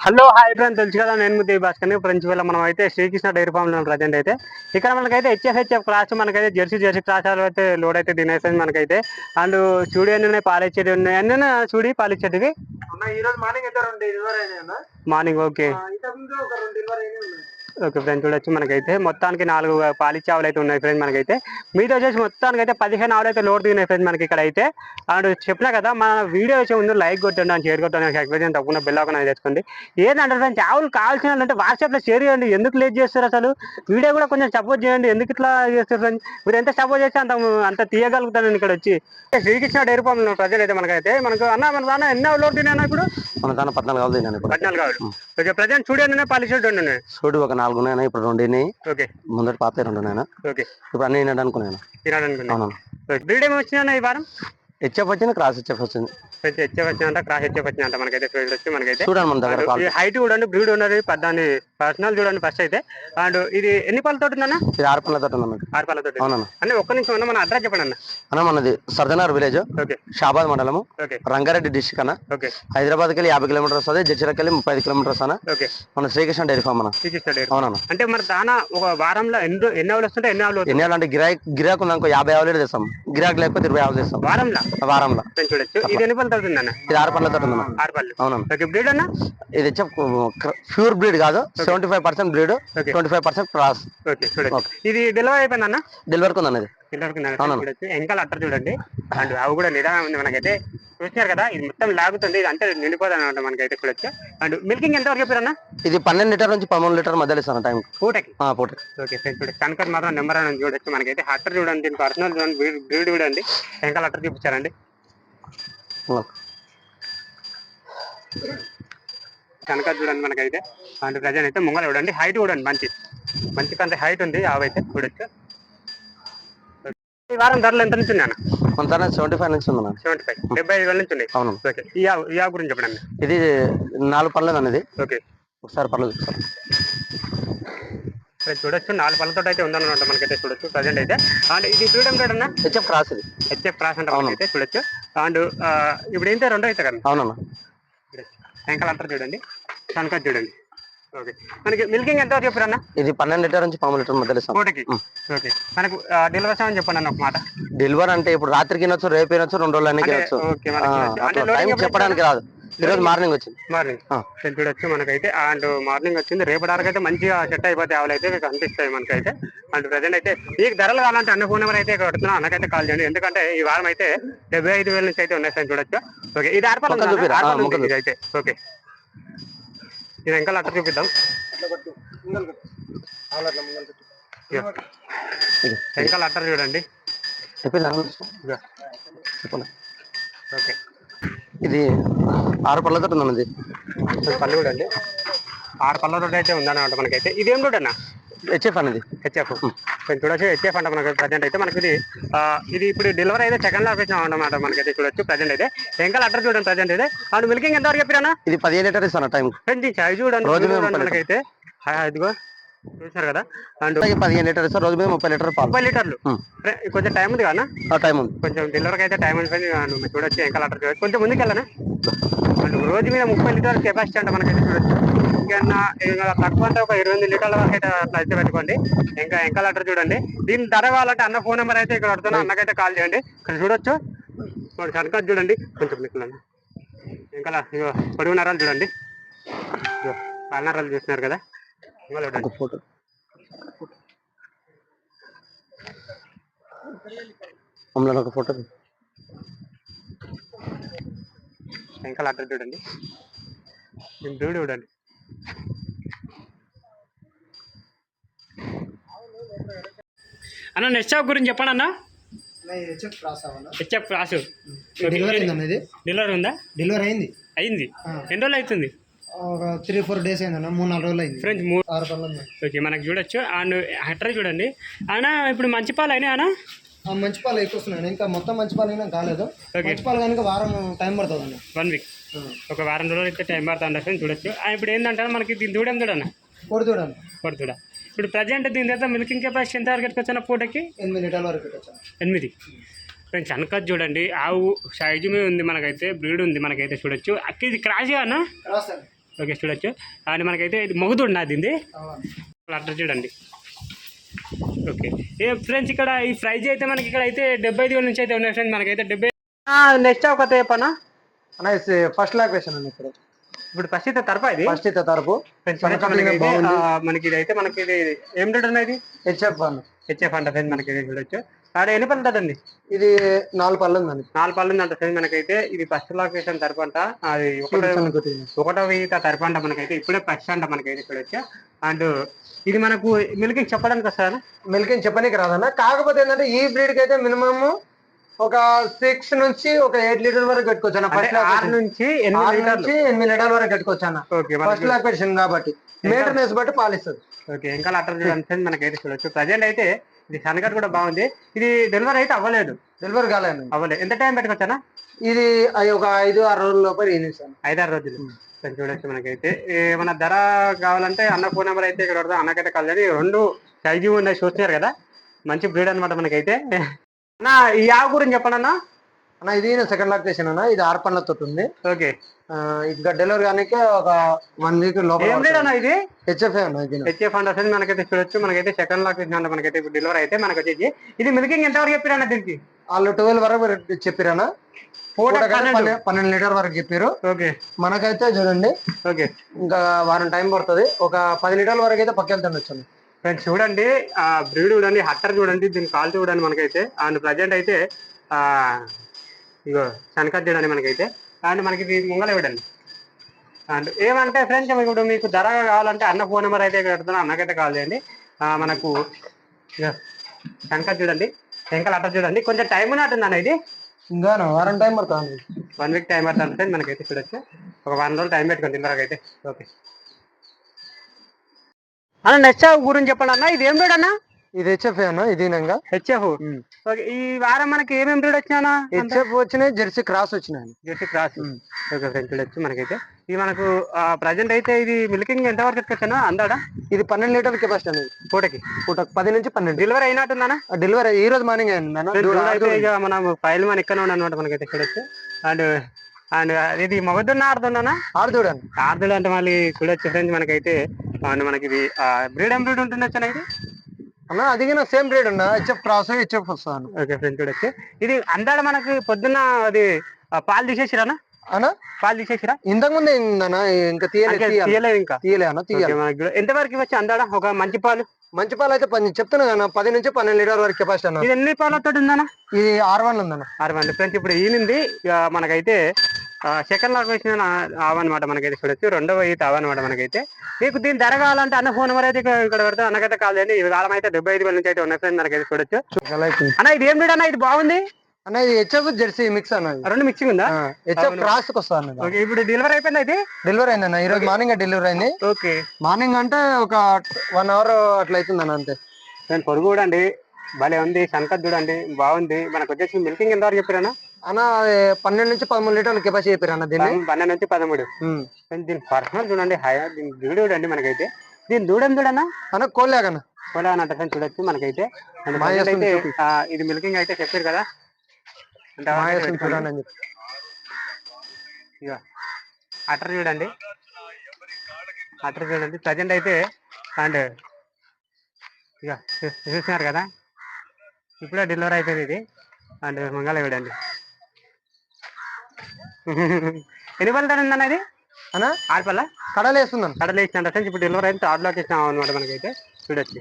Hello hi friend తెలుసు కదా నేను ముద్ది భాస్కర్ని. ఫ్రెండ్స్ వల్ల మనం అయితే శ్రీకృష్ణ డైరీ ఫామ్లో ప్రజెంట్ అయితే. ఇక్కడ మనకైతే హెచ్ఎఫ్హెచ్ఎఫ్ క్లాస్ మనకైతే జెర్సీ జెర్సీ క్లాస్ అయితే లోడ్ అయితే తినేస్తుంది మనకైతే. అండ్ చూడి అన్ని ఉన్నాయి? ఉన్నాయి? అన్ని చూడి పాలిచ్చేటివి. అన్న ఈ రోజు మార్నింగ్ అయితే రెండు మార్నింగ్ ఓకే ఓకే ఫ్రెండ్స్ చూడొచ్చు మనకైతే. మొత్తానికి నాలుగు పాలిచ్చే ఆవులు అయితే ఉన్నాయి ఫ్రెండ్స్ మనకైతే. మీద వచ్చేసి మొత్తానికి అయితే పదిహేను ఆవులు అయితే లోడ్ దిగినాయి ఫ్రెండ్స్ మనకి ఇక్కడ అయితే అండ్ చెప్పినా కదా మన వీడియో వచ్చే ముందు లైక్ కొట్టండి అని షేర్ కొట్టండి సబ్స్క్రైబ్ తప్పకుండా బెల్ ఆకన్ తెచ్చుకోండి. ఏంటంటే ఫ్రెండ్స్ ఆవులు కావాల్సిన అంటే వాట్సాప్లో షేర్ చేయండి. ఎందుకు లేట్ చేస్తారు అసలు? వీడియో కూడా కొంచెం సపోర్ట్ చేయండి. ఎందుకు ఇట్లా చేస్తారు ఫ్రెండ్స్ మీరు ఎంత సపోర్ట్ చేస్తే అంత అంత తీయగలుగుతాను నేను ఇక్కడ వచ్చి. శ్రీకృష్ణ డైరీ ఫామ్ ప్రజలు అయితే మనకైతే మనకు అన్న మన దాన్న ఎన్నో లోడ్ తిన్నా ఇప్పుడు? మన దాని పద్నాలుగు కావాలి నేను ఇప్పుడు. పద్నాలుగు ఆవులు. ఓకే ప్రజెంట్ చూడండి పాలిషెడ్ ఉన్నాయి చూడు ఒక నాలుగు ఉన్నాయి ఇప్పుడు రెండు ఉన్నాయి ఓకే. ముందటి పాత రెండు ఓకే. ఇప్పుడు అన్ని తినడానికి అనుకున్నాను అవును ఏమి వచ్చినా ఈ వారం? హెచ్ఎఫ్ వచ్చింది క్రాస్ హెచ్ఎఫ్ వచ్చింది? హెచ్ఎఫ్ వచ్చినంట క్రాస్ హెచ్ఎఫ్ వచ్చినంట మనకైతే ఫీల్డ్ వచ్చి మనకైతే చూడండి మన దగ్గర హైట్ చూడండి బ్రీడ్ ఉన్నది పద్దాని పర్సనల్ చూడండి ఫస్ట్ అయితే. అండ్ ఇది ఎన్ని పళ్ళతో ఉందన్న? ఇది ఆరు పళ్ళ తోట ఆరు పళ్ళతో అవునన్న. అన్న ఒక్క నిమిషం అన్న మన అడ్రస్ చెప్పండి అన్న. అన్న మనది సర్దనార్ విలేజ్ ఓకే. షాబాద్ మండలము ఓకే. రంగారెడ్డి డిస్టిక్ అన్న. ఓకే. హైదరాబాద్కి వెళ్ళి యాభై కిలోమీటర్స్ వస్తుంది జడ్చిరాకి వెళ్ళి ముప్పై ఐదు కిలోమీటర్స్ అన్న. ఓకే. మన శ్రీకృష్ణ డైరీ ఫామ్ అన్న. శ్రీకృష్ణ డైరీ అవునన్న. అంటే మరి దానా ఒక వారంలో ఎన్ని ఎన్ని ఆవులు వస్తుంటే ఎన్ని ఆవులు? ఎన్ని ఏళ్ళు అంటే గిరాక్ గిరాకు ఉందనుకో యాభై ఆవులు తెస్తాం. గిరాక్ లేకపోతే ఇరవై ఆవులు తెస్తాం. వారంలో? వారంలో. ఇది ఎన్ని పళ్ళతో ఇది ఆరు పళ్ళ తోట ఉందన్న. ఆరు పళ్ళు. అవునన్న ఓకే బ్రీడ్ అన్న? ఇది ప్యూర్ బ్రీడ్ కాదు. Seventy five percent breed. Twenty five percent cross. Okay ఇది డెలివరీ అయిపోయింది అన్న? డెలివరీకి అవునవును. చూడొచ్చు. వెనకాల అట్టర్ చూడండి. అండ్ అవి కూడా నిదానం ఉంది మనకైతే. చూసినారు కదా ఇది మొత్తం లాగుతుంది. ఇది అంటే నిండిపోతుంది అనమాట మనకైతే చూడొచ్చు. అండ్ మిల్కింగ్ ఎంత వరకు చెప్పారన్న? ఇది పన్నెండు లీటర్ నుంచి పదమూడు లీటర్ మధ్యలో ఇస్తాను టైం. పూటకి? పూట ఓకే ఫ్రెండ్స్ చూడండి కనకర్ మాత్రం నెంబర్ అని చూడొచ్చు. మనకైతే అట్టర్ చూడండి. దీనికి పర్సనల్ చూడండి. బ్రీడ్ చూడండి. వెనకాల అట్టర్ చూపించారండి. కనకర్ చూడండి మనకైతే. అండ్ ప్రజెంట్ అయితే ముంగల చూడండి. హైట్ చూడండి. మంచి మంచి కంటే హైట్ ఉంది. అవైతే చూడొచ్చు. ఈ వారం ధరలు ఎంత నుంచి ఉన్నాయన్న? కొంత సెవెంటీ ఫైవ్ నుంచి ఉంది నాకు. సెవెంటీ ఫైవ్ డెబ్బై ఐదు వేల నుంచి ఉన్నాయి. అవును. ఓకే. ఈ ఆవు ఈ ఆవు గురించి చెప్పండి ఇది నాలుగు పళ్ళది అనేది ఓకే. ఒకసారి చూపిస్తాను ఇక్కడ చూడొచ్చు. నాలుగు పళ్ళతో అయితే ఉందన్నమాట మనకైతే చూడొచ్చు. ప్రజెంట్ అయితే. అండ్ ఇది ఫ్రీడమ్ రేట్ అన్న? హెచ్ఎఫ్ క్రాస్ ఇది. హెచ్ఎఫ్ క్రాస్ అంటే అవును. మనకైతే చూడొచ్చు. అండ్ ఇప్పుడు ఏంటో రెండో అయితే కదా అవునన్న. వెంకల్ అంటారు చూడండి. కనక చూడండి. ఓకే. మనకి మిల్కింగ్ ఎంత చెప్పారు అన్న? ఇది పన్నెండు లీటర్ నుంచి పదమూడు లీటర్ మధ్యలో ఇస్తాం కోటకి? ఓకే. మనకు డెలివరీ అని చెప్పండి అన్న ఒక మాట. డెలివరీ అంటే ఇప్పుడు రాత్రికి వినొచ్చు రేపు వినొచ్చు రెండు రోజులు వినొచ్చు ఓకే మనకి చూడొచ్చు. అంటే టైం లోడింగ్ చెప్పడానికి రాదు. ఈరోజు మార్నింగ్ వచ్చింది. మార్నింగ్. ఆ. చూడొచ్చు మనకైతే అండ్ మార్నింగ్ వచ్చింది. రేపటి వరకు అయితే మంచిగా సెట్ అయిపోతే ఆవులు అయితే మీకు అనిపిస్తాయి మనకైతే. అండ్ ప్రజెంట్ అయితే మీకు ధరలు కావాలంటే అన్న ఫోన్ నెంబర్ అయితే కొడుతున్నా అన్నకైతే కాల్ చేయండి. ఎందుకంటే ఈ వారం అయితే డెబ్బై ఐదు వేల నుంచి అయితే ఉన్నాయి సార్ చూడొచ్చు. ఓకే. ఇది ఆర్పాలు అయితే ఓకే. ఇది ఇంకా అట్ట చూపిద్దాం. వెనకాల అట్టర్ చూడండి. ఓకే. ఇది ఆరు పళ్ళతో ఉంది ఇది పళ్ళు చూడండి ఆరు పళ్ళతో అయితే ఉందన్నమాట మనకైతే. ఇది ఏం చూడన్నా హెచ్ఎఫ్ అనేది హెచ్ఎఫ్. కొంచెం చూడొచ్చు హెచ్ఎఫ్ అంటే మనకి ప్రజెంట్ అయితే మనకి ఇది ఇది ఇప్పుడు డెలివరీ అయితే సెకండ్లో ఆఫీస్ అన్నమాట మనకైతే చూడొచ్చు ప్రజెంట్ అయితే. వెంకల్ అడ్రస్ చూడండి ప్రజెంట్ అయితే. అండ్ మిల్కింగ్ ఎంత వరకు ఇది పదిహేను లీటర్ ఇస్తాను టైం ఫ్రెండ్స్ సైజ్ చూడండి మనకైతే. ఇదిగో. చూసారు కదా? అండ్ పదిహేను లీటర్ ఇస్తాను రోజు మీద ముప్పై లీటర్ ముప్పై లీటర్లు? కొంచెం టైం ఉంది కదా ఆ టైం ఉంది. కొంచెం డెలివరీకి అయితే టైం నువ్వు చూడొచ్చు వెంకల్ అడ్రస్ కొంచెం ముందుకు వెళ్ళనా అండ్ రోజు మీద ముప్పై లీటర్ల కెపాసిటీ అంటే మనకైతే చూడొచ్చు. ఇంకా ఇంకా తక్కువ అంటే ఒక ఇరవై ఎనిమిది లీటర్ల వరకు అయితే అట్లా అయితే పెట్టుకోండి. ఇంకా వెంకల్ అడ్రస్ చూడండి. దీని ధర కావాలంటే అన్న ఫోన్ నెంబర్ అయితే ఇక్కడ పడుతున్నా అన్నకైతే కాల్ చేయండి. ఇక్కడ చూడొచ్చు. కనుక చూడండి. కొంచెం మీకు ఇంకా ఇగో పొడుగు నరాలు చూడండి. ఇగో పాల నరాలు చూస్తున్నారు కదా. ఇంకా చూడండి ఫోటో. మమ్మల్ని ఒక ఫోటో. వెంకల అడ్రస్ చూడండి. చూడండి. అన్న నెక్స్ట్ షాప్ గురించి చెప్పండి అన్న. హెచ్ఎఫ్ క్రాస్ డెలివరీ అయిందన్న ఇది డెలివరీ ఉందా డెలివరీ అయింది. అయింది. ఎన్ని రోజులు అవుతుంది? ఒక త్రీ ఫోర్ డేస్ అయిందన్న మూడు నాలుగు రోజులు అయింది. ఫ్రెండ్స్ మూడు. ఆరు ఉన్నాయి. ఓకే మనకు చూడొచ్చు. అండ్ అట్రా చూడండి. అన్న ఇప్పుడు మంచి పాలు అయినా అన్న? మంచి పాలు ఎక్కువ వస్తున్నాయి ఇంకా మొత్తం మంచి పాలు అయినా కాలేదు. మంచి పాలు కనుక వారం టైం పడుతుంది. అన్న వన్ వీక్. ఒక వారం రోజులు అయితే టైం పడుతుంది ఫ్రెండ్స్ చూడొచ్చు. ఇప్పుడు ఏంటంటే మనకి దీని దూడం చూడన్న చూడండి కొడుతుడా ఇప్పుడు ప్రజెంట్ దీని తర్వాత మిల్కింగ్ కెపాసిటీ ఎంత వరకు వచ్చిన పూటకి? ఎనిమిది లీటర్ల వరకు ఎనిమిది. ఫ్రెండ్స్ అనకత్ చూడండి. ఆవు సైజు మీద ఉంది మనకైతే బ్రీడ్ ఉంది మనకైతే చూడొచ్చు. అక్క ఇది క్రాస్ అన్న ఓకే చూడొచ్చు. అండ్ మనకైతే ఇది మొగుదు ఉన్నది ఇది అట్లా చూడండి. ఓకే. ఏ ఫ్రెండ్స్ ఇక్కడ ఈ ప్రైజ్ అయితే మనకి ఇక్కడ అయితే డెబ్బై ఐదు వేల నుంచి అయితే ఉన్నాయి ఫ్రెండ్స్. మనకైతే డెబ్బై నెక్స్ట్ ఒక చెప్పనా? అన్న ఫస్ట్ లొకేషన్ అండి ఇప్పుడు. ఇప్పుడు ఫస్ట్ అయితే తరపా ఇది? ఫస్ట్ ఇత తరపు. మనకి ఇది అయితే మనకి ఇది ఏం రేట్ ఉన్నది హెచ్ఎఫ్ అన్న హెచ్ఎఫ్ అంట ఫ్రెండ్స్ మనకి ఇది చూడొచ్చు ఆడ ఎన్ని పళ్ళు ఉంటుందండి ఇది నాలుగు పళ్ళు ఉందండి. నాలుగు పళ్ళు ఉందంట ఫ్రెండ్స్ మనకైతే ఇది ఫస్ట్ లొకేషన్ తరపు అంట. అది ఒకటో. ఒకటో ఈత తరపు అంట మనకైతే. ఇప్పుడే ఫస్ట్ అంట మనకైతే చూడొచ్చు అండ్ ఇది మనకు మిల్కింగ్ చెప్పడానికి వస్తుందా మిల్కింగ్ చెప్పనీకి రాదన్న. కాకపోతే ఏంటంటే ఈ బ్రీడ్కి అయితే మినిమం ఒక సిక్స్ నుంచి ఒక ఎయిట్ లీటర్ వరకు పెట్టుకోవచ్చు అన్న. ఫస్ట్ ఆరు నుంచి ఎనిమిది ఆరు లీటర్లు. నుంచి ఎనిమిది లీటర్ వరకు పెట్టుకోవచ్చు అన్న. ఓకే ఫస్ట్ లాక్టేషన్ కాబట్టి. మెయింటెనెన్స్ బట్టి పాలిస్తుంది. ఓకే ఇంకా అట్లా చూడండి మనకైతే చూడొచ్చు. ప్రజెంట్ అయితే ఇది సన్కట్ కూడా బాగుంది. ఇది డెలివరీ అయితే అవ్వలేదు. డెలివరీ కాలేదు అవ్వలేదు. ఎంత టైం పెట్టుకోవచ్చానా ఇది అయి ఒక ఐదు ఆరు రోజుల లోపల ఈనిస్తాను ఐదారు రోజులు. సరే చూడొచ్చు మనకైతే. ఏమైనా ధర కావాలంటే అన్న ఫోన్ నెంబర్ అయితే ఇక్కడ పడతా. అన్నకైతే కాల్ చేయండి. రెండు సైజు ఉన్నాయి చూస్తున్నారు కదా. మంచి బ్రీడ్ అనమాట మనకైతే. అన్న ఈ ఆవు గురించి చెప్పండి అన్న. అన్న ఇది సెకండ్ లాక్టేషన్ అన్న. ఇది ఆరు పండ్ల తోటి ఉంది. ఓకే. ఇంకా డెలివరీ కానీ ఒక వన్ వీక్ ఏం లోపల ఇది? హెచ్ఎఫ్ అన్న ఇది హెచ్ఎఫ్ అండ్ అసలు మనకైతే చూడొచ్చు. మనకైతే సెకండ్ లాక్ అంటే మనకైతే ఇప్పుడు డెలివరీ అయితే మనకి వచ్చేసి ఇది మిల్కింగ్ ఎంత వరకు చెప్పారన్న దీనికి? వాళ్ళు ట్వెల్వ్ వరకు చెప్పారన్న పన్నెండు. పన్నె- పన్నెండు లీటర్ వరకు చెప్పారు ఓకే. మనకైతే చూడండి. ఓకే. ఇంకా వారం టైం పడుతుంది. ఒక పది లీటర్ల వరకు అయితే పక్కెళ్తుండొచ్చు ఫ్రెండ్స్ చూడండి. ఆ బ్రీడ్ చూడండి హట్టర్ చూడండి దీని కాల్ చూడండి మనకైతే. అండ్ ప్రజెంట్ అయితే ఇగో శనకత్ చూడండి మనకైతే. అండ్ మనకి ఇది ముంగల చూడండి అండ్ ఏమంటే ఫ్రెండ్స్ ఇప్పుడు మీకు ధర కావాలంటే అన్న ఫోన్ నెంబర్ అయితే పెడుతున్నా అన్నకైతే కాల్ చేయండి. మనకు శనకత్ చూడండి శంకల్ అట్ట చూడండి. కొంచెం టైం ఉన్నట్టుంది అన్న ఇది. ఇంకా వారం టైం పడుతుంది వన్ వీక్ టైం పడుతుంది ఫ్రెండ్ మనకైతే చూడొచ్చు. ఒక వన్ రోజులు టైం పెట్టుకోండి తిన్నరకు అయితే ఓకే అన్న నెక్స్ట్ గురించి చెప్పండి అన్న. ఇది ఏం అన్న? ఇది హెచ్ఎఫ్ అన్న ఇది హెచ్ఎఫ్ ఈ వారం మనకి ఏమేమి రేట్ వచ్చినా హెచ్ఎఫ్ వచ్చినాయి జెర్సీ క్రాస్ వచ్చినాయి. Jersey cross. ఓకే ఫ్రెండ్స్ చూడొచ్చు మనకైతే. ఇది మనకు ప్రజెంట్ అయితే ఇది మిల్కింగ్ ఎంత వరకు ఎత్తుకొచ్చానా అందాడా? ఇది పన్నెండు లీటర్ కెపాసిటీ అనేది పూటకి? పూట పది నుంచి పన్నెండు. డెలివరీ అయినట్టుందనా? డెలివరీ ఈ రోజు మార్నింగ్ అయింది ఇక మనం ఫైల్ మన ఇక్కడ అనమాట మనకైతే చూడొచ్చు అండ్ అండ్ ఇది మొగదున్న ఆడుతున్నానా ఆడు చూడండి ఆర్దలు అంటే మళ్ళీ చూడొచ్చు ఫ్రెండ్స్ మనకైతే మనకి ఇది బ్రీడ్ ఏం బ్రీడ్ ఉంటుండొచ్చు ఇది? అన్న అది సేమ్ బ్రేడ్ అన్న హెచ్ఎఫ్ క్రాస్ హెచ్ఎఫ్ వస్తాను ఓకే చూడొచ్చు ఇది అందాడ మనకి పొద్దున్న అది పాలు తీసేసిరానా అన్న? పాలు తీసేసిరా? ఇంతకు ముందే అన్న ఇంకా తీయలే ఇంకా తీయాలి. తీయలేదు ఇంకా. తీయలే అన్న తీయాలి. ఓకే, మనకి కూడా- ఎంత వరకు ఇవ్వచ్చు అందాడ? ఒక మంచి పాలు? మంచి పాలు అయితే పది చెప్తున్నా కదా పది నుంచి పన్నెండు లీటర్ వరకు కెపాసిటీ అన్న. ఇది ఎన్ని పాలతో ఉందన్న? ఇది ఆరు వన్ ఉందన్న. ఆరు మంది ఫ్రెండ్స్ ఇప్పుడు ఈనింది ఇక మనకైతే సెకండ్ లాక్ వచ్చిన ఆవన్నమాట మనకైతే చూడొచ్చు. రెండవ ఈత అవన్నమాట మనకైతే. మీకు దీని ధర కావాలంటే అన్న ఫోన్ నెంబర్ అయితే ఇక్కడ పెడితే. అన్నకైతే కాల్ చేయండి. ఈ కాలం అయితే డెబ్బై ఐదు వేల నుంచి అయితే ఉన్నాయి ఫ్రెండ్స్ మనకైతే చూడొచ్చు. అన్న ఇది ఏం అన్న? ఇది బాగుంది? అన్న ఇది హెచ్ఎఫ్ జెర్సీ మిక్స్ అన్న. రెండు మిక్సింగ్ ఉందా? హెచ్ఎఫ్. క్రాస్ వస్తుంది ఇది. ఓకే ఇప్పుడు డెలివరీ అయిపోయింది ఇది? డెలివరీ అయింది అన్న. ఈ రోజు మార్నింగ్ డెలివరీ అయింది. ఓకే. మార్నింగ్ అంటే ఒక వన్ అవర్ అట్లా అవుతుంది అన్న అంతే. నేను పొరుగు చూడండి భలే ఉంది. సంకత్ చూడండి. బాగుంది. మనకు వచ్చేసి మిల్కింగ్ ఎంత వరకు చెప్పారన్నా? అన్న పన్నెండు నుంచి పదమూడు లీటర్లు కెపాసిటీ చెప్పారు అన్న దీన్ని? పన్నెండు నుంచి పదమూడు. దీని పర్సనల్ చూడండి హై దీని దూడ చూడండి మనకైతే. దీని దూడం చూడన్నా అన్న కోలేకన్న కూడా అన్నట్టు ఫ్రెండ్స్ చూడొచ్చు మనకైతే. ఇది మిల్కింగ్ అయితే చెప్పారు కదా. అంటే. చూడండి అని అటర్ చూడండి. అటర్ చూడండి. ప్రజెంట్ అయితే అండ్ ఇక చూస్తున్నారు కదా? ఇప్పుడే డెలివరీ అయిపోయింది ఇది. అండ్ మంగళ చూడండి. ఎన్ని పళ్ళు ఉందన్న ఇది? అన్న ఆరుపల్ల కడలు వేస్తుందన్న కడలు వేసిన ఫ్రెండ్స్ ఇప్పుడు డెలివరీ అయితే ఆర్డర్లోకి ఇచ్చినాం అనమాట మనకైతే. చూడొచ్చు.